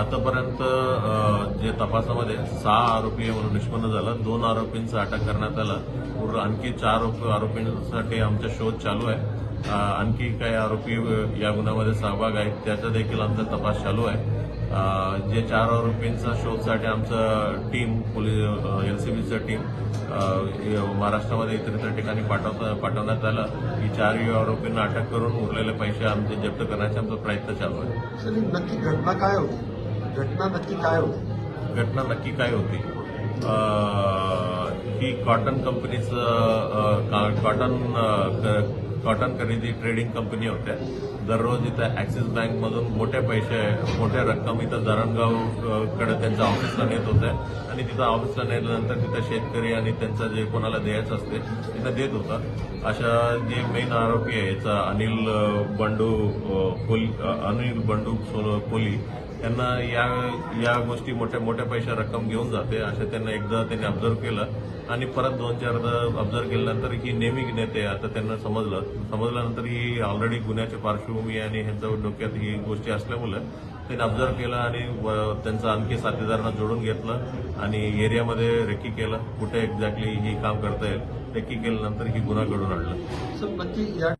आतापर्यंत जे तपासामध्ये सहा आरोपी म्हणून निष्पन्न झालं. दोन आरोपींचा अटक करण्यात आलं. आणखी चार आरोप- आरोपींसाठी आमचा शोध चालू आहे. आणखी काही आरोपी या गुन्ह्यामध्ये सहभाग आहेत. त्याचा देखील आमचा तपास चालू आहे. जे चार आरोपींचा शोधसाठी आमचं टीम पोलीस एलसीबीचं टीम महाराष्ट्रामध्ये इतर इतर ठिकाणी पाठवता पाठवण्यात आलं. की चारही आरोपींना अटक करून उरलेले पैसे आमचे जप्त करण्याचा आमचा प्रयत्न चालू आहे. नक्की घटना काय होती? घटना नक्की काय होती? घटना नक्की काय होती? ही कॉटन कंपनीचं का- कॉटन कॉटन खरेदी ट्रेडिंग कंपनी होत्या. दररोज इथं ऍक्सिस बँकमधून मोठे पैसे मोठ्या रक्कम इथं धरणगावकडे कडे त्यांच्या ऑफिसला नेत होत्या. आणि तिथं ऑफिसला नेल्यानंतर तिथं शेतकरी आणि त्यांचं जे कोणाला द्यायचं असते तिथं देत होता. अशा जे मेन आरोपी आहे याचा अनिल बंडू अ, अनिल बंडू सोल कोली त्यांना या या गोष्टी मोठ्या मोठ्या पैशा रक्कम घेऊन जाते असं त्यांना एकदा त्यांनी ऑब्झर्व केलं. आणि परत दोन चारदा ऑब्झर्व केल्यानंतर ही नेहमी नेते आता त्यांना समजलं. समजल्यानंतर ही ऑलरेडी गुन्ह्याची पार्श्वभूमी आणि ह्यांच्या डोक्यात ही गोष्टी असल्यामुळे त्यांनी ऑब्झर्व केलं आणि त्यांचं आणखी साथीदारांना जोडून घेतलं आणि एरियामध्ये रेकी केलं. कुठे एक्झॅक्टली ही काम करता येईल रेकी केल्यानंतर ही गुन्हा घडून आणलं.